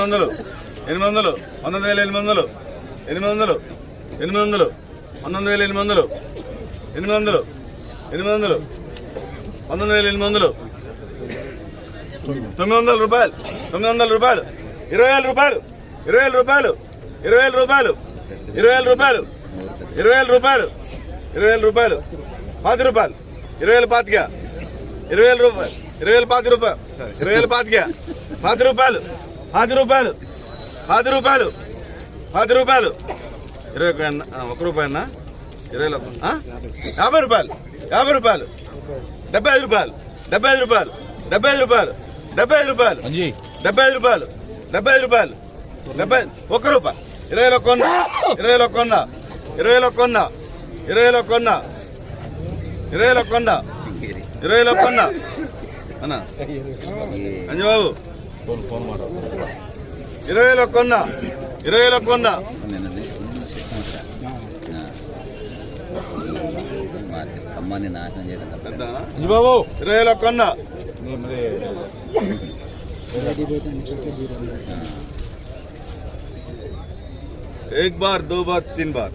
వందలు ఎనిమిది వందలు పంతొమ్మిది వేల ఎనిమిది వందలు ఎనిమిది వందలు ఎనిమిది వందలు పంతొమ్మిది వేల ఎనిమిది వందలు ఎనిమిది వందలు ఎనిమిది వందలు పంతొమ్మిది వేల ఎనిమిది వందలు తొమ్మిది వందల రూపాయలు తొమ్మిది వందల రూపాయలు ఇరవై వేల రూపాయలు ఇరవై వేల రూపాయలు ఇరవై వేల రూపాయలు ఇరవై వేల రూపాయలు ఇరవై వేల రూపాయలు ఇరవై వేల రూపాయలు పాతి రూపాయలు ఇరవై వేల పాతిక ఇరవై వేల రూపాయలు ఇరవై వేల పాతి రూపాయలు ఇరవై వేల పాతిక పాతి రూపాయలు పాతి రూపాయలు. పాతి రూపాయలు. పాతి రూపాయలు. ఇరవై ఒక రూపాయి అన్న. ఇరవై? యాభై రూపాయలు. యాభై రూపాయలు. డెబ్బై ఐదు రూపాయలు. డెబ్బై ఐదు రూపాయలు. డెబ్బై ఐదు రూపాయలు. డెబ్బై ఐదు రూపాయలు. డెబ్బై ఐదు రూపాయలు. డెబ్బై ఐదు రూపాయలు. డెబ్బై ఒక్క రూపాయి. ఇరవై ఒక వంద ఇరవై ఒక వంద ఇరవై ఒక వంద ఇరవై ఒక వంద ఇరవై ఒక వంద ఇరవై ఒక వంద అన్న. అంజబాబు ఇరవై ఒక వంద ఇరవై ఒక వంద ఖమ్మాన్ని నాశనం చేయడం తప్ప పెద్ద బాబు ఇరవై ఒక వంద एक बार दो बार तीन बार